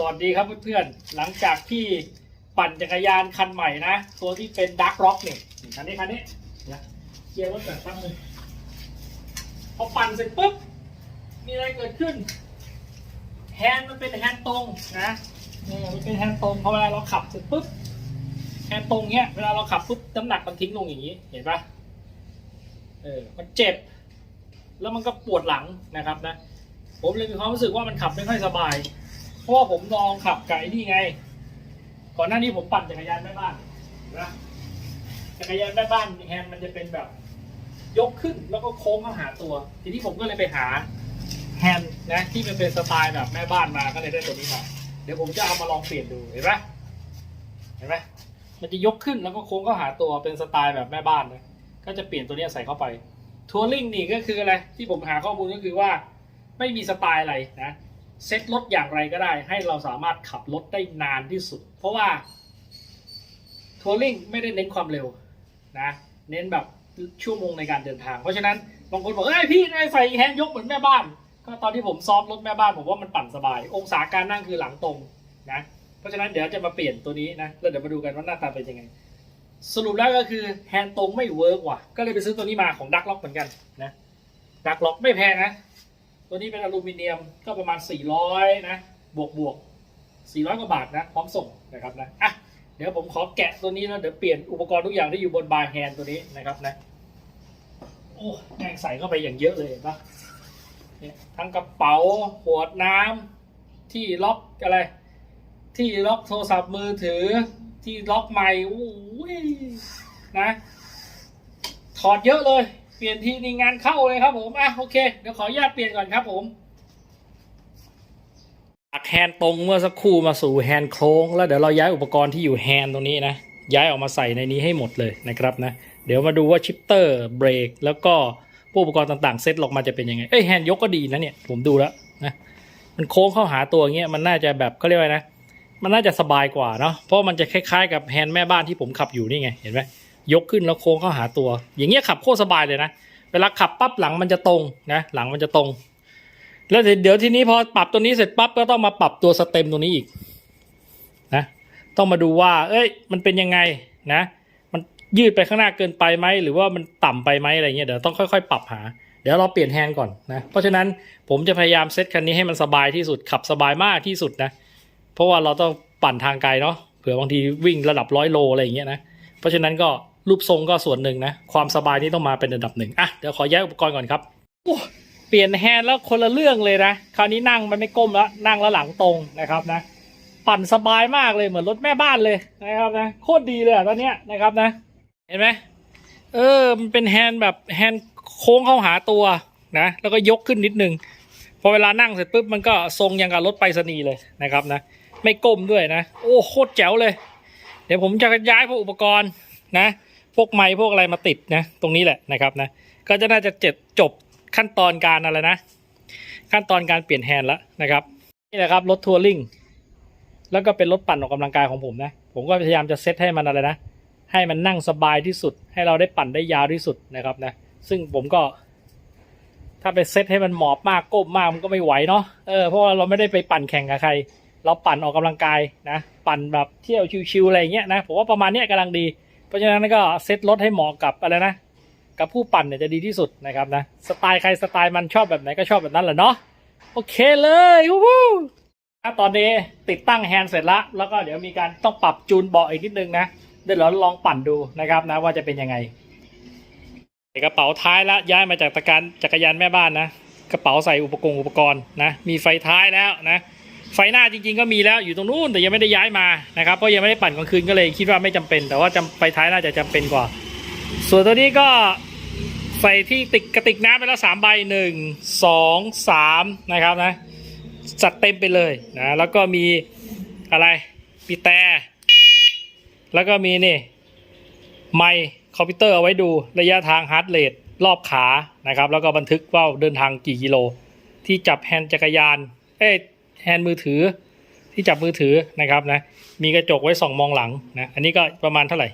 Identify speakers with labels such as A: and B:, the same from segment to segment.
A: สวัสดีครับเพื่อนๆ หลังจากที่ปั่นจักรยานคันใหม่นะ ตัวที่เป็นดักร็อกเนี่ยคันนี้คันนี้เดี๋ยเคลียร์รถแบบตั้งเลยพอปั่นเสร็จปุ๊บ มีอะไรเกิดขึ้น แฮนด์มันเป็นแฮนด์ตรงนะนี่มันเป็นแฮนด์ตรงพอเวลาเราขับเสร็จปุ๊บแฮนด์ตรงเนี้ยเวลาเราขับปุ๊บน้ำหนักมันทิ้งลงอย่างนี้เห็นปะเออมันเจ็บ แล้วมันก็ปวดหลังนะครับนะ ผมเลยมีความรู้สึกว่ามันขับไม่ค่อยสบาย ราะว่าผมลองขับไก่นี่ไง ก่อนหน้านี้ผมปั่นจักรยานแม่บ้านนะจักรยานแม่บ้านแฮนด์มันจะเป็นแบบ ยกขึ้นแล้วก็โค้งเข้าหาตัว ทีนี้ผมก็เลยไปหาแฮนด์นะที่มันเป็นสไตล์แบบแม่บ้านมาก็เลยได้ตัวนี้มาเดี๋ยวผมจะเอามาลองเปลี่ยนดูเห็นไหมเห็นไหมมันจะยกขึ้นแล้วก็โค้งเข้าหาตัวเป็นสไตล์แบบแม่บ้านนะก็จะเปลี่ยนตัวนี้ใส่เข้าไปทัวริงนี่ก็คืออะไรที่ผมหาข้อมูลก็คือว่า ไม่มีสไตล์อะไรนะ เซ็ตรถอย่างไรก็ได้ ให้เราสามารถขับรถได้นานที่สุด เพราะว่าทัวริงไม่ได้เน้นความเร็วนะเน้นแบบชั่วโมงในการเดินทาง เพราะฉะนั้นบางคนบอกเอ้ยพี่ใส่แฮนด์ยกเหมือนแม่บ้าน ก็ตอนที่ผมซ้อมรถแม่บ้านผมว่ามันปั่นสบาย องศาการนั่งคือหลังตรงนะเพราะฉะนั้นเดี๋ยวจะมาเปลี่ยนตัวนี้นะแล้วเดี๋ยวมาดูกันว่าหน้าตาเป็นยังไง สรุปแล้วก็คือแฮนด์ตรงไม่เวิร์กว่ะก็เลยไปซื้อตัวนี้มาของดักล็อกเหมือนกันนะดักล็อกไม่แพงนะ ตัวนี้เป็นอลูมิเนียมก็ประมาณ 400 นะ บวกบวก400 กว่าบาทนะ พร้อมส่งนะครับนะ อะ เดี๋ยวผมขอแกะตัวนี้แล้วเดี๋ยวเปลี่ยนอุปกรณ์ทุกอย่างที่อยู่บนบาร์แฮนตัวนี้นะครับนะ โอ้แม่งใส่เข้าไปอย่างเยอะเลยเห็นปะเนี่ยทั้งกระเป๋าขวดน้ำที่ล็อกอะไร ที่ล็อกโทรศัพท์มือถือ ที่ล็อกไมค์โอ้ยนะ ถอดเยอะเลย เปลี่ยนที่นี่งานเข้าเลยครับผมอะโอเคเดี๋ยวขออนุญาตเปลี่ยนก่อนครับผมจากแฮนด์ตรงเมื่อสักครู่มาสู่แฮนด์โค้งแล้วเดี๋ยวเราย้ายอุปกรณ์ที่อยู่แฮนด์ตรงนี้นะย้ายออกมาใส่ในนี้ให้หมดเลยนะครับนะเดี๋ยวมาดูว่าชิปเตอร์เบรกแล้วก็พวกอุปกรณ์ต่างๆเซตลงมาจะเป็นยังไงเอ้ยแฮนด์ยกก็ดีนะเนี่ยผมดูแล้วนะมันโค้งเข้าหาตัวเงี้ยมันน่าจะแบบเขาเรียกว่านะ มันน่าจะสบายกว่าเนาะเพราะมันจะคล้ายๆ กับแฮนด์แม่บ้านที่ผมขับอยู่นี่ไงเห็นไหม ยกขึ้นแล้วโค้งเข้าหาตัว อย่างเงี้ยขับโคตรสบายเลยนะ เวลาขับปั๊บหลังมันจะตรงนะหลังมันจะตรง แล้วเดี๋ยวทีนี้พอปรับตัวนี้เสร็จปั๊บก็ต้องมาปรับตัวสเต็มตัวนี้อีกนะต้องมาดูว่า เอ้ย มันเป็นยังไงนะ มันยืดไปข้างหน้าเกินไปไหมหรือว่ามันต่ำไปไหมอะไรเงี้ยเดี๋ยวต้องค่อยๆ ปรับหา เดี๋ยวเราเปลี่ยนแฮนด์ก่อนนะ เพราะฉะนั้นผมจะพยายามเซตคันนี้ให้มันสบายที่สุดขับสบายมากที่สุดนะ เพราะว่าเราต้องปั่นทางไกลเนาะเผื่อบางทีวิ่งระดับร้อยโลอะไรอย่างเงี้ยนะ เพราะฉะนั้นก็ รูปทรงก็ส่วนหนึ่งนะ ความสบายนี่ต้องมาเป็นระดับหนึ่งอะเดี๋ยวขอแยกอุปกรณ์ก่อนครับเปลี่ยนแฮนด์แล้วคนละเรื่องเลยนะ คราวนี้นั่งมันไม่ก้มแล้วนั่งแล้วหลังตรงนะครับนะ ปั่นสบายมากเลยเหมือนรถแม่บ้านเลยนะครับนะโคตรดีเลยอะตอนเนี้ยนะครับนะ เห็นไหมเออมันเป็นแฮนด์แบบแฮนด์โค้งเข้าหาตัวนะ แล้วก็ยกขึ้นนิดนึงพอเวลานั่งเสร็จปุ๊บมันก็ทรงอย่างกับรถไปรษณีย์เลยนะครับนะ ไม่ก้มด้วยนะ โอ้โคตรแจ๋วเลย เดี๋ยวผมจะย้ายพวกอุปกรณ์นะ พวกไม้พวกอะไรมาติดนะตรงนี้แหละนะครับนะก็จะน่าจะเจ็ดจบขั้นตอนการอะไรนะ ขั้นตอนการเปลี่ยนแฮนด์แล้วนะครับนี่แหละครับรถทัวริงแล้วก็เป็นรถปั่นออกกำลังกายของผมนะ ผมก็พยายามจะเซตให้มันอะไรนะ ให้มันนั่งสบายที่สุด ให้เราได้ปั่นได้ยาวที่สุดนะครับนะ ซึ่งผมก็ ถ้าไปเซตให้มันหมอบมากก้มมากมันก็ไม่ไหวเนาะ เออ เพราะว่าเราไม่ได้ไปปั่นแข่งกับใคร เราปั่นออกกำลังกายนะ ปั่นแบบเที่ยวชิวๆอะไรเงี้ยนะ ผมว่าประมาณเนี้ยกำลังดี เพราะฉะนั้นก็เซ็ตรถให้เหมาะกับอะไรนะ กับผู้ปั่นเนี่ยจะดีที่สุดนะครับนะ สไตล์ใครสไตล์มันชอบแบบไหนก็ชอบแบบนั้นแหละเนาะ โอเคเลยวู้ฮู้ถ้าตอนนี้ติดตั้งแฮนด์เสร็จแล้วแล้วก็เดี๋ยวมีการต้องปรับจูนเบาะอีกนิดนึงนะ เดี๋ยวเราลองปั่นดูนะครับนะว่าจะเป็นยังไงกระเป๋าท้ายแล้วย้ายมาจากตะการจักรยานแม่บ้านนะ กระเป๋าใส่อุปกรณ์อุปกรณ์นะ มีไฟท้ายแล้วนะ ไฟหน้าจริงๆก็มีแล้วอยู่ตรงนู้นแต่ยังไม่ได้ย้ายมานะครับเพราะยังไม่ได้ปั่นกลางคืนก็เลยคิดว่าไม่จำเป็น แต่ว่าจำไฟท้ายน่าจะจำเป็นกว่า ส่วนตัวนี้ก็ใส่ที่ติดกระติกน้ำไปแล้วสามใบหนึ่งสองสามนะครับนะจัดเต็มไปเลยนะแล้วก็มีอะไรมีแต่แล้วก็มีนี่ไมค์คอมพิวเตอร์เอาไว้ดูระยะทางฮาร์ดเรทรอบขานะครับ แล้วก็บันทึกว่าเดินทางกี่กิโล ที่จับแฮนด์จักรยานเอ้ แฮนด์มือถือที่จับมือถือนะครับนะมีกระจกไว้ส่องมองหลังนะอันนี้ก็ประมาณเท่าไหร่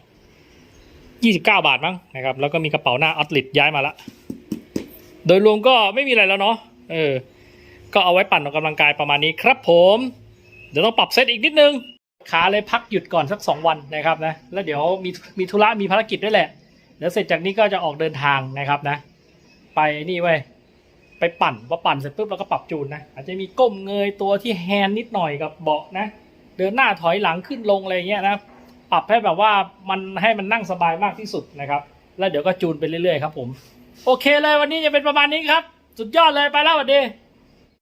A: 29 บาทมั้งนะครับแล้วก็มีกระเป๋าหน้าออตลิตย้ายมาละโดยรวมก็ไม่มีอะไรแล้วเนาะเออก็เอาไว้ปั่นออกกำลังกายประมาณนี้ครับผม เดี๋ยวต้องปรับเซตอีกนิดนึง ขาเลยพักหยุดก่อนสักสองวันนะครับนะแล้วเดี๋ยวมีมีธุระมีภารกิจด้วยแหละเดี๋ยวเสร็จจากนี้ก็จะออกเดินทางนะครับนะ ไปนี่เว้ย ไปปั่นพอปั่นเสร็จปุ๊บเราก็ปรับจูนนะอาจจะมีก้มเงยตัวที่แฮนนิดหน่อยกับเบาะนะ เดินหน้าถอยหลังขึ้นลงอะไรเงี้ยนะปรับให้แบบว่ามันให้มันนั่งสบายมากที่สุดนะครับ แล้วเดี๋ยวก็จูนไปเรื่อยๆครับผม โอเคเลยวันนี้จะเป็นประมาณนี้ครับ สุดยอดเลยไปแล้วสวัสดี